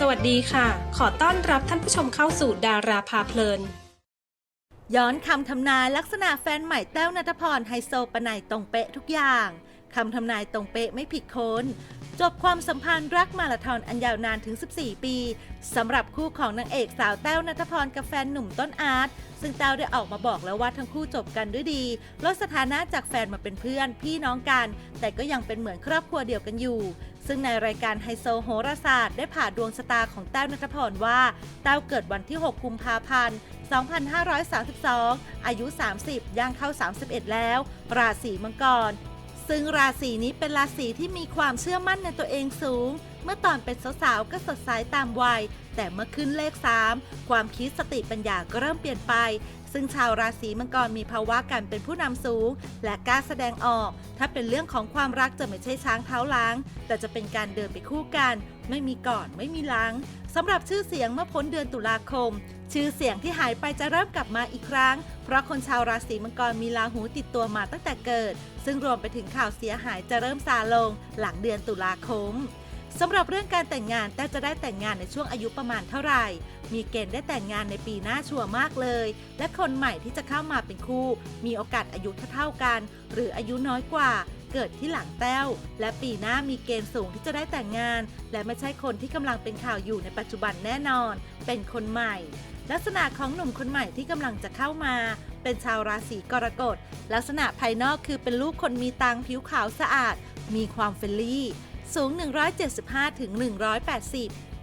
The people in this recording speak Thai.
สวัสดีค่ะ ขอต้อนรับท่านผู้ชมเข้าสู่ดาราพาเพลิน ย้อนคำทำนายลักษณะแฟนใหม่แต้วนัทพรไฮโซปะไหนตรงเป๊ะทุกอย่าง คำทำนายตรงเป๊ะไม่ผิดคนจบความสัมพันธ์รักมาราธอนอันยาวนานถึง 14 ปีสำหรับคู่ของนางเอกสาวแต้วนัทพรกับแฟนหนุ่มต้นอาร์ตซึ่งแต้วได้ออกมาบอกแล้วว่าทั้งคู่จบกันด้วยดีลดสถานะจากแฟนมาเป็นเพื่อนพี่น้องกัน แต่ก็ยังเป็นเหมือนครอบครัวเดียวกันอยู่ ซึ่งในรายการไฮโซโหราศาสตร์ได้ผ่าดวงชะตาของแต้วนัทพรว่าแต้วเกิดวันที่ 6 กุมภาพันธ์ 2532 อายุ 30 ย่างเข้า 31 แล้ว ราศีมังกร ซึ่งราศีนี้เป็นราศีที่มีความเชื่อมั่นในตัวเองสูง เมื่อตอนเป็นสาวๆก็สดใสตามวัย แต่เมื่อขึ้นเลข 3 ความคิดสติปัญญาก็เริ่มเปลี่ยนไป ซึ่งชาวราศีมังกรมีภาวะการเป็นผู้นำสูง และกล้าแสดงออก ถ้าเป็นเรื่องของความรักจะไม่ใช่ช้างเท้าล้าง แต่จะเป็นการเดินไปคู่กัน ไม่มีก่อนไม่มีหลังสำหรับชื่อเสียงเมื่อพ้นเดือนตุลาคม ชื่อเสียงที่หายไปจะเริ่มกลับมาอีกครั้ง เพราะคนชาวราศีมังกรมีราหูติดตัวมาตั้งแต่เกิด ซึ่งรวมไปถึงข่าวเสียหายจะเริ่มซาลง หลังเดือนตุลาคม สำหรับเรื่องการแต่งงานแต้วจะได้แต่งงานในช่วงอายุประมาณเท่าไหร่ มีเกณฑ์ได้แต่งงานในปีหน้าชัวร์มากเลย และคนใหม่ที่จะเข้ามาเป็นคู่ มีโอกาสอายุเท่าๆกัน หรืออายุน้อยกว่า เกิดที่หลังแต้ว และปีหน้ามีเกณฑ์สูงที่จะได้แต่งงาน และไม่ใช่คนที่กำลังเป็นข่าวอยู่ในปัจจุบันแน่นอน เป็นคนใหม่ ลักษณะของหนุ่มคนใหม่ที่กำลังจะเข้ามาเป็นชาวราศีกรกฎ ลักษณะภายนอกคือเป็นลูกคนมีตังผิวขาวสะอาด มีความเฟรนลี่ สูง 175ถึง180